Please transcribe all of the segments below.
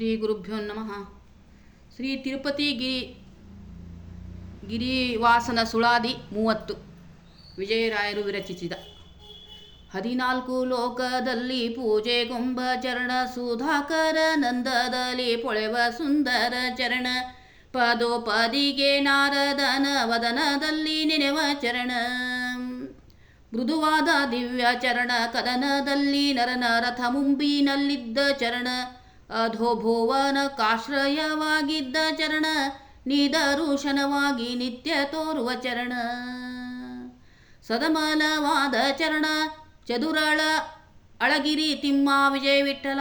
ಶ್ರೀ ಗುರುಭ್ಯೋ ನಮಃ ಶ್ರೀ ತಿರುಪತಿ ಗಿರಿ ಗಿರಿವಾಸನ ಸುಳಾದಿ ಮೂವತ್ತು, ವಿಜಯರಾಯರು ವಿರಚಿಸಿದ. ಹದಿನಾಲ್ಕು ಲೋಕದಲ್ಲಿ ಪೂಜೆಗೊಂಬ ಚರಣ, ಸುಧಾಕರ ನಂದದಲ್ಲಿ ಪೊಳೆವ ಸುಂದರ ಚರಣ, ಪದೋಪದಿಗೆ ನಾರದನ ವದನದಲ್ಲಿ ನೆನೆವ ಚರಣ. ಮೃದುವಾದ ದಿವ್ಯ ಚರಣ, ಕದನದಲ್ಲಿ ನರನ ರಥ ಮುಂಬಿನಲ್ಲಿದ್ದ ಚರಣ ಅಧೋಭುವನ ಕಾಶ್ರಯವಾಗಿದ್ದ ಚರಣ, ನಿದರುಶನವಾಗಿ ನಿತ್ಯ ತೋರುವ ಚರಣ. ಸದಮಲವಾದ ಚರಣ, ಚದುರಳ, ಅಳಗಿರಿ ತಿಮ್ಮ ವಿಜಯ ವಿಠಲ,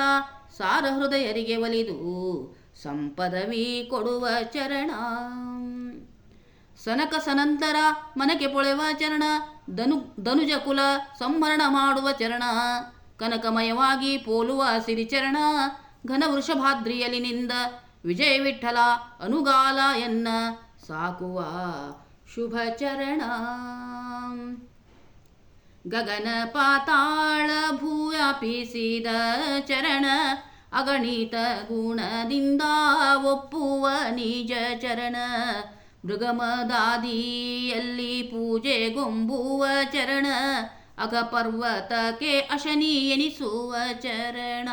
ಸಾರ ಹೃದಯರಿಗೆ ಒಲಿದು ಸಂಪದವಿ ಕೊಡುವ ಚರಣ. ಸನಕ ಸನಂತರ ಮನಕೆ ಪೊಳೆವ ಚರಣ, ಧನು, ಧನುಜ ಕುಲ ಸಂವರಣ ಮಾಡುವ ಚರಣ. ಕನಕಮಯವಾಗಿ ಪೋಲುವ ಸಿರಿಚರಣ ಘನ ವೃಷಭಾದ್ರಿಯಲಿ ನಿಂದ ವಿಜಯ ವಿಠಲ ಅನುಗಾಲ ಎನ್ನ ಸಾಕುವ ಶುಭ ಚರಣ ಗಗನ ಪಾತಾಳ ಭೂಯಾಪಿಸಿದ ಚರಣ ಅಗಣಿತ ಗುಣದಿಂದ ಒಪ್ಪುವ ನಿಜ ಚರಣ. ಮೃಗಮದಾದಿಯಲ್ಲಿ ಪೂಜೆಗೊಂಬುವ ಚರಣ, ಅಗಪರ್ವತಕ್ಕೆ ಅಶನಿ ಎನಿಸುವ ಚರಣ.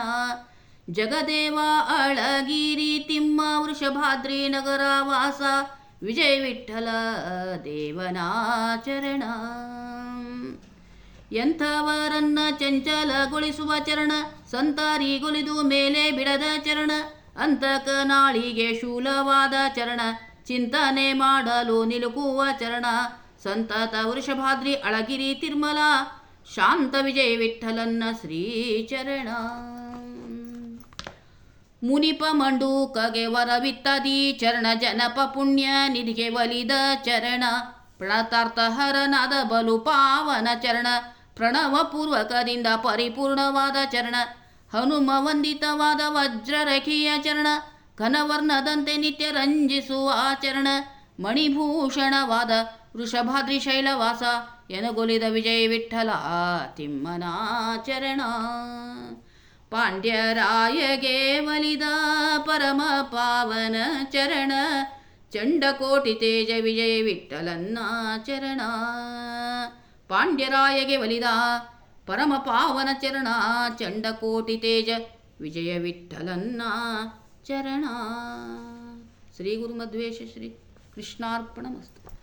ಜಗದೇವ ಅಳಗಿರಿ ತಿಮ್ಮ ವೃಷಭಾದ್ರಿ ನಗರ ವಾಸ ವಿಜಯ ವಿಠಲ ದೇವನಾಚರಣ. ಎಂಥವರನ್ನ ಚಂಚಲಗೊಳಿಸುವ ಚರಣ ಸಂತಾರಿಗೊಲಿದು ಮೇಲೆ ಬಿಡದ ಚರಣ, ಅಂತಕ ನಾಳಿಗೆ ಶೂಲವಾದ ಚರಣ, ಚಿಂತನೆ ಮಾಡಲು ನಿಲುಕುವ ಚರಣ, ಸಂತತ ವೃಷಭಾದ್ರಿ ಅಳಗಿರಿ ತಿರ್ಮಲ, ಶಾಂತ ವಿಜಯ ವಿಠಲನ್ನ ಶ್ರೀಚರಣ. ಮುನಿಪ ಮಂಡೂಕಗೆ ವರವಿತ್ತದಿ ಚರಣ ಜನಪ ಪುಣ್ಯ ನಿಧಿಗೆ ಒಲಿದ ಚರಣ. ಪ್ರಣತಾರ್ಥ ಹರನಾದ ಬಲು ಪಾವನ ಚರಣ. ಪ್ರಣವ ಪೂರ್ವಕದಿಂದ ಪರಿಪೂರ್ಣವಾದ ಚರಣ. ಹನುಮ ವಂದಿತವಾದ ವಜ್ರರಖಿಯ ಚರಣ. ಘನವರ್ಣದಂತೆ ನಿತ್ಯ ರಂಜಿಸುವ ಆಚರಣ. ಮಣಿಭೂಷಣವಾದ ವೃಷಭಾದ್ರಿ ಶೈಲವಾಸ, ಎನಗೊಲಿದ ವಿಜಯ ವಿಠಲ ತಿಮ್ಮನಾಚರಣ. ಪಾಂಡ್ಯರಾಯಗೆ ಒಲಿದ ಪರಮ ಪಾವನ ಚರಣ, ಚಂಡಕೋಟಿ ತೇಜ ವಿಜಯ ವಿಠಲನ್ನ ಚರಣ. ಪಾಂಡ್ಯರಾಯಗೆ ಒಲಿದ ಪರಮ ಪಾವನ ಚರಣ, ಚಂಡಕೋಟಿ ತೇಜ ವಿಜಯ ವಿಠಲನ್ನ ಚರಣ. ಶ್ರೀ ಗುರುಮಧ್ವೇಶ ಶ್ರೀ ಕೃಷ್ಣಾರ್ಪಣಮಸ್ತು